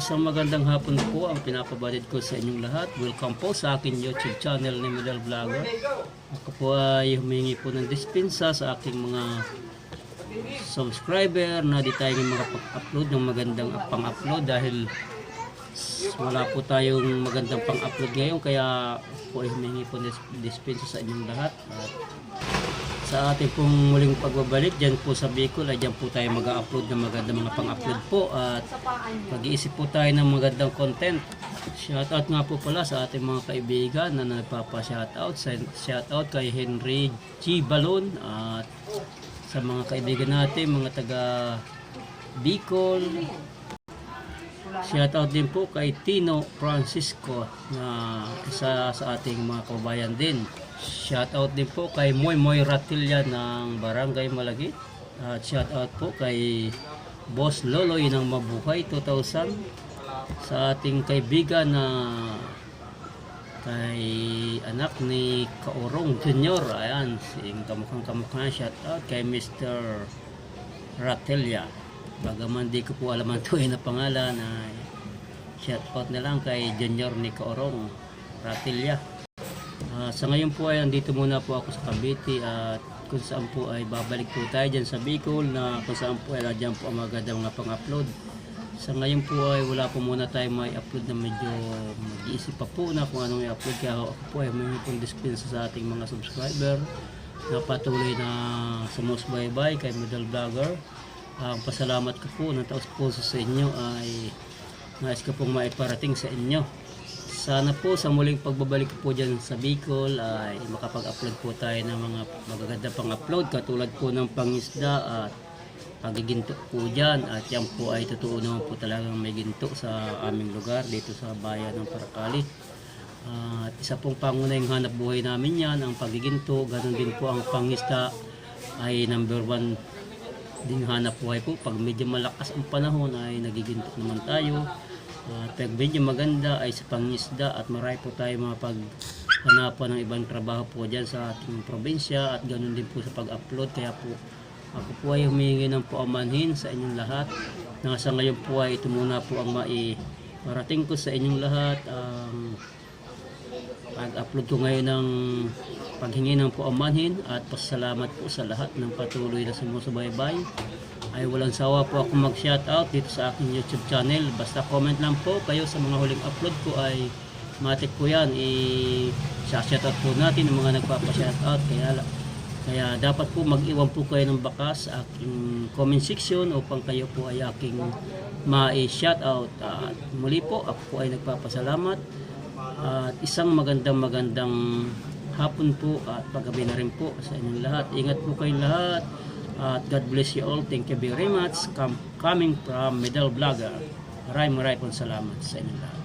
isang magandang hapon po ang pinapabalid ko sa inyong lahat. Welcome po sa akin YouTube channel ni Medal Vlogger. Ako po ay humingi po ng dispensa sa aking mga subscriber na di tayo makapag-upload ng magandang pang-upload dahil wala po tayong magandang pang-upload ngayon kaya po ay humingi po ng dis- dispensa sa inyong lahat. At sa ating pong muling pagbabalik dyan po sa Bicol ay dyan po tayo mag-upload ng magandang mga pang-upload po at mag-iisip po tayo ng magandang content shoutout nga po pala sa ating mga kaibigan na nagpapa-shoutout shoutout kay Henry G. Balon at sa mga kaibigan natin mga taga Bicol Shoutout din po kay Tino Francisco na isa sa ating mga kababayan din. Shoutout din po kay Moy Moy Ratilla ng Barangay Malagit. At shoutout po kay Boss Loloy ng Mabuhay 2000 sa ating kaibigan na kay anak ni Kaurong Junior. Ayan, sing kamukhang kamukha. Shoutout kay Mr. Ratilla. Bagaman di ko po alam ang tuwi na pangalan ay shout out na lang kay Junior ni Kaorong Ratilla. Ah, sa ngayon po ay andito muna po ako sa Cavite at kung saan po ay babalik po tayo dyan sa Bicol na kung saan po ay dyan po ang magandang mga pang-upload. Sa ngayon po ay wala po muna tayo may upload na medyo mag-iisip pa po na kung anong i-upload kaya ako po ay may pong dispensa sa ating mga subscriber na patuloy na sumusubaybay kay Middle Vlogger. Ang pasalamat ko po ng taos puso sa inyo ay nais ko pong maiparating sa inyo. Sana po sa muling pagbabalik po dyan sa Bicol ay makapag-upload po tayo ng mga magaganda pang upload katulad po ng pangisda at pagiginto po dyan at yan po ay totoo naman po talagang may ginto sa aming lugar dito sa bayan ng Paracali. At isa pong pangunahing hanap buhay namin yan ang pagiginto, ganun din po ang pangisda ay number one ding hanap buhay po. Pag medyo malakas ang panahon ay nagiginto naman tayo. At pag medyo maganda ay sa pangisda at marami po tayo mga paghanapan ng ibang trabaho po dyan sa ating probinsya at ganun din po sa pag-upload. Kaya po ako po ay humingi ng paumanhin sa inyong lahat. Nasa ngayon po ay ito muna po ang maiparating ko sa inyong lahat. Ang pag-upload ko ngayon ng paghingi ng paumanhin at pasalamat po sa lahat ng patuloy na sumusubaybay ay walang sawa po ako mag-shoutout dito sa aking YouTube channel. Basta comment lang po kayo sa mga huling upload ko ay matik po yan. I-shoutout po natin ang mga nagpapa-shoutout. Kaya, kaya dapat po mag-iwan po kayo ng bakas sa aking comment section upang kayo po ay aking ma-shoutout. At muli po ako po ay nagpapasalamat. At isang magandang magandang hapon po at paggabi na rin po sa inyong lahat. Ingat po kayong lahat. At God bless you all. Thank you very much. Com- coming from Medal Vlogger. Maraming maraming salamat sa inyong lahat.